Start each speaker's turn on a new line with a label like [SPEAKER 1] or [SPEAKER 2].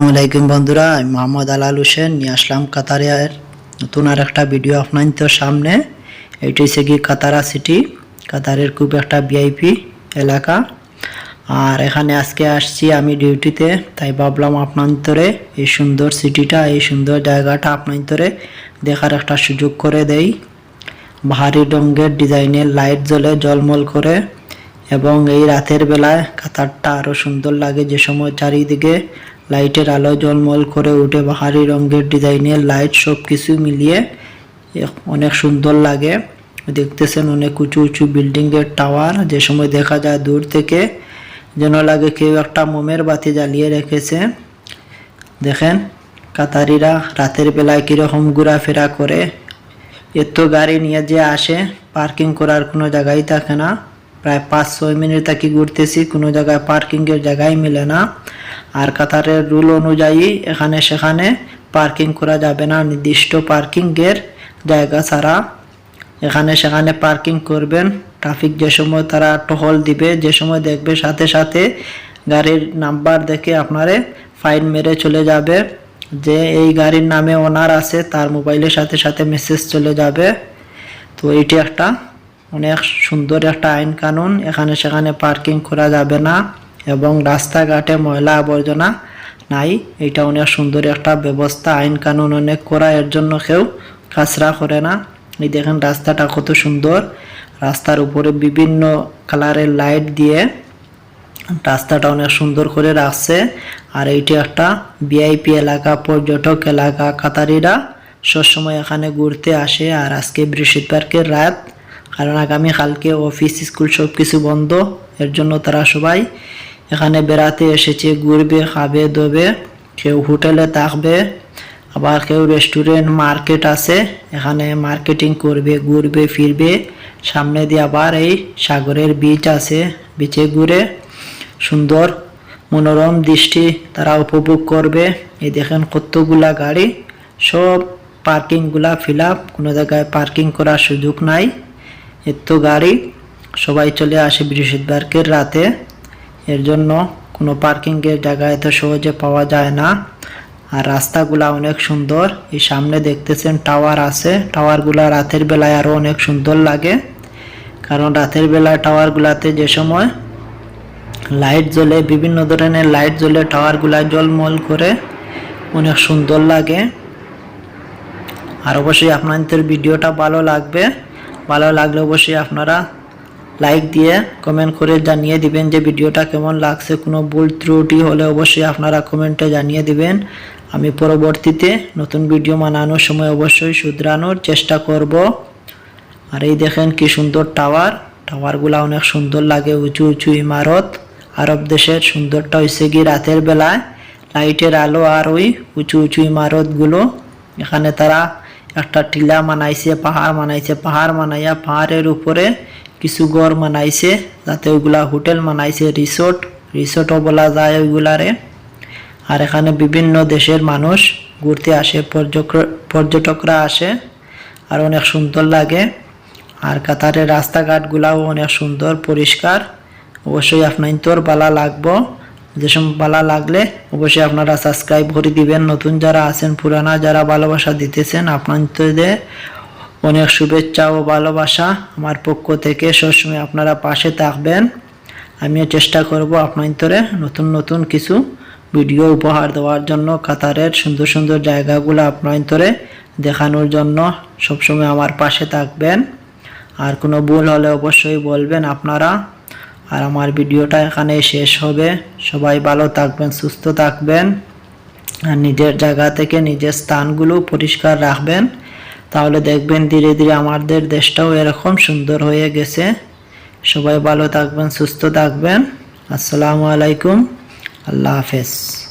[SPEAKER 1] আসসালামাইকুম বন্ধুরা, আমি মোহাম্মদ আলাল হোসেন, নিয়ে আসলাম কাতারের নতুন আর একটা ভিডিও আপনাদের সামনে। এইটা হচ্ছে কি কাতারা সিটি, কাতারের খুব একটা ভিআইপি এলাকা। আর এখানে আজকে আসছি আমি ডিউটিতে, তাই ভাবলাম আপনান্তরে এই সুন্দর সিটিটা, এই সুন্দর জায়গাটা আপনান্তরে দেখার একটা সুযোগ করে দেই। ভারী রঙের ডিজাইনের লাইট জ্বলে জলমল করে, এবং এই রাতের বেলায় কাতারটা আরও সুন্দর লাগে যে সময় চারিদিকে লাইটের আলো জলমল করে উঠে বাহারি রঙের ডিজাইনের লাইট সব কিছু মিলিয়ে অনেক সুন্দর লাগে। দেখতেছেন অনেক উঁচু উঁচু বিল্ডিং এর টাওয়ার। যে সময় দেখা যায় দূর থেকে যেন লাগে কেউ একটা মোমের বাতি জ্বালিয়ে রেখেছে। দেখেন, কাতারিরা রাতের বেলায় কীরকম ঘোরাফেরা করে। এত গাড়ি নিয়ে যে আসে, পার্কিং করার কোনো জায়গাই থাকে না। প্রায় পাঁচ ছয় মিনিট থাকি ঘুরতেছি, কোনো জায়গায় পার্কিংয়ের জায়গায় মিলে না। আর কাতারের রুল অনুযায়ী এখানে সেখানে পার্কিং করা যাবে না। নির্দিষ্ট পার্কিংয়ের জায়গা ছাড়া এখানে সেখানে পার্কিং করবেন। ট্রাফিক যে সময় তারা টহল দিবে, যে সময় দেখবে, সাথে সাথে গাড়ির নাম্বার দেখে আপনারে ফাইন মেরে চলে যাবে। যে এই গাড়ির নামে ওনার আছে, তার মোবাইলের সাথে সাথে মেসেজ চলে যাবে। তো এটি একটা অনেক সুন্দর একটা আইন কানুন। এখানে সেখানে পার্কিং করা যাবে না। এবং রাস্তাঘাটে ময়লা আবর্জনা নাই। এটা অনেক সুন্দর একটা ব্যবস্থা। আইন কানুন অনেক করা এর জন্য কেউ কাছরা করে না। এই দেখেন রাস্তাটা কত সুন্দর। রাস্তার উপরে বিভিন্ন কালারের লাইট দিয়ে রাস্তাটা অনেক সুন্দর করে রাখছে। আর এইটি একটা ভিআইপি এলাকা, পর্যটক এলাকা, কাতারিরা সবসময় এখানে ঘুরতে আসে। আর আজকে বৃহস্পতিবারকের রাত, কারণ আগামী কালকে অফিস, স্কুল সব কিছু বন্ধ। এর জন্য তারা সবাই এখানে বেড়াতে এসেছে, ঘুরবে, খাবে, দবে, কেউ হোটেলে থাকবে, আবার কেউ রেস্টুরেন্ট মার্কেট আছে, এখানে মার্কেটিং করবে, ঘুরবে, ফিরবে, সামনে দিয়ে আবার এই সাগরের বিচ আছে বিচে ঘুরে সুন্দর মনোরম দৃষ্টি তারা উপভোগ করবে। এই দেখেন কতগুলা গাড়ি, সব পার্কিংগুলা ফিল আপ কোনো জায়গায় পার্কিং করার সুযোগ নাই। এত গাড়ি, সবাই চলে আসে বৃহস্পতিবারকের রাতে। এর জন্য কোনো পার্কিংয়ের জায়গা এত সহজে পাওয়া যায় না। আর রাস্তাগুলা অনেক সুন্দর। এই সামনে দেখতেছেন টাওয়ার আছে। টাওয়ারগুলা রাতের বেলায় আরও অনেক সুন্দর লাগে। কারণ রাতের বেলায় টাওয়ারগুলাতে যে সময় লাইট জ্বলে, বিভিন্ন ধরনের লাইট জ্বলে টাওয়ারগুলা জলমল করে অনেক সুন্দর লাগে। আর অবশ্যই আপনাদের ভিডিওটা ভালো লাগবে। ভালো লাগলে অবশ্যই আপনারা লাইক দিয়ে কমেন্ট করে জানিয়ে দিবেন যে ভিডিওটা কেমন লাগছে। কোনো ভুল ত্রুটি হলে অবশ্যই আপনারা কমেন্টে জানিয়ে দিবেন। আমি পরবর্তীতে নতুন ভিডিও বানানোর সময় অবশ্যই শুধরানোর চেষ্টা করব। আর এই দেখেন কি সুন্দর টাওয়ার টাওয়ারগুলা অনেক সুন্দর লাগে, উঁচু উঁচু ইমারত। আরব দেশের সুন্দরটা হয়েছে কি রাতের বেলায়। লাইটের আলো আর ওই উঁচু উঁচু ইমারতগুলো। এখানে তারা একটা টিলা মানাইছে পাহাড় মানাইছে পাহাড় মানাইয়া পাহাড়ের উপরে কিছু ঘর মানাইছে, যাতে ওইগুলা হোটেল মানাইছে রিসোর্ট রিসোর্টও বলা যায় ওইগুলারে আর এখানে বিভিন্ন দেশের মানুষ ঘুরতে আসে পর্যটকরা আসে, আর অনেক সুন্দর লাগে। আর কাতারের রাস্তাঘাটগুলাও অনেক সুন্দর, পরিষ্কার। অবশ্যই আপনার তোর বালা লাগবো। যেসব বালা লাগলে অবশ্যই আপনারা সাবস্ক্রাইব করে দিবেন। নতুন যারা আছেন, পুরানা যারা ভালোবাসা দিতেছেন আপনার আপনাদের অনেক শুভেচ্ছা ও ভালোবাসা আমার পক্ষ থেকে। সবসময় আপনারা পাশে থাকবেন। আমিও চেষ্টা করব আপনাদের নতুন নতুন কিছু ভিডিও উপহার দেওয়ার জন্য কাতারের সুন্দর সুন্দর জায়গাগুলো আপনার দেখানোর জন্য সবসময় আমার পাশে থাকবেন। আর কোনো ভুল হলে অবশ্যই বলবেন আপনারা। আর আমার ভিডিওটা এখানে শেষ হবে। সবাই ভালো থাকবেন, সুস্থ থাকবেন। আর নিজের জায়গা থেকে নিজের স্থানগুলো পরিষ্কার রাখবেন। তাহলে দেখবেন ধীরে ধীরে আমাদের দেশটাও এরকম সুন্দর হয়ে গেছে। সবাই ভালো থাকবেন, সুস্থ থাকবেন। আসসালামু আলাইকুম। আল্লাহ হাফেজ।